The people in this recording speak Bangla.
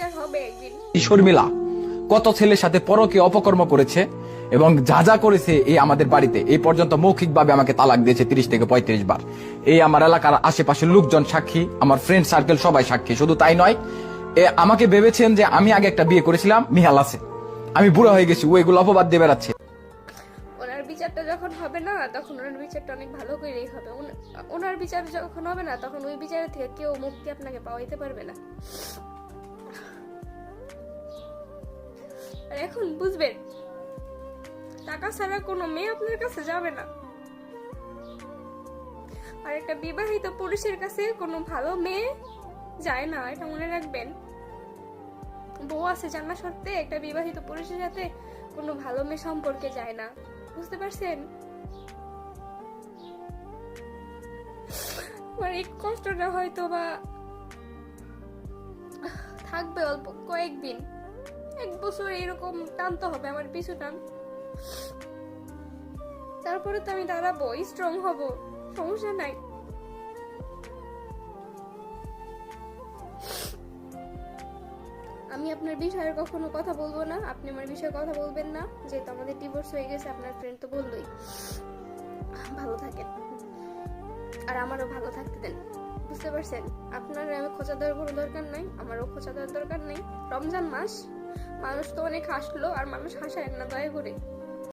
বিচার হবে একদিন। শর্মিলা কত ছেলের সাথে পরকে অপকর্ম করেছে এবং যা যা করেছে এই আমাদের বাড়িতে এই পর্যন্ত মৌখিকভাবে আমাকে তালাক দিয়েছে তিরিশ থেকে পঁয়ত্রিশ বার। এই আমার এলাকার আশেপাশের লোকজন সাক্ষী আমার ফ্রেন্ড সার্কেল সবাই সাক্ষী। শুধু তাই নয় এ আমাকে ভেবেছেন যে আমি আগে একটা বিয়ে করেছিলাম মিহাল আছে। আমি বুড়ো হয়ে গেছি ও এগুলো অপবাদ দিয়ে বেড়াচ্ছে। ওনার বিচারটা যখন হবে না তখন ওনার বিচারটা অনেক ভালো করেই হবে। ওনার বিচার যখন হবে না তখন ওই বিচারের থেকে কেউ মুক্তি আপনাকে পাওয়াইতে পারবে না। এখন বুঝবেন, টাকা ছাড়া কোনো মেয়ে আপনার কাছে যাবে না। আর একটা বিবাহিত পুরুষের কাছে কোনো ভালো মেয়ে যায় না, এটা মনে রাখবেন। বউ আছে জানা সত্ত্বে একটা বিবাহিত পুরুষের সাথে কোনো ভালো মেয়ে সম্পর্কে যায় না, বুঝতে পারছেন? কষ্টটা হয়তো বা থাকবে অল্প কয়েকদিন। এক বছর এরকম টানতে হবে, আমার পিছু টান। তারপরে তো আমি দাঁড়াবো স্ট্রং হব, সমস্যা নাই। আমি আপনার বিষয়ে কখনো কথা বলব না, আপনি আমার বিষয়ে কথা বলবেন না, যেহেতু আমাদের ডিভোর্স হয়ে গেছে, আপনার ফ্রেন্ড তো বললোই। ভালো থাকেন। আর আমারও ভালো থাকতে দেন, বুঝতে পারছেন? আপনার আমি খোঁচা দেওয়ার কোনো দরকার নাই, আমারও খোঁচা দেওয়ার দরকার নেই। রমজান মাস মানুষ তো অনেক হাসলো আর মানুষ হাসায় না দয়া করে।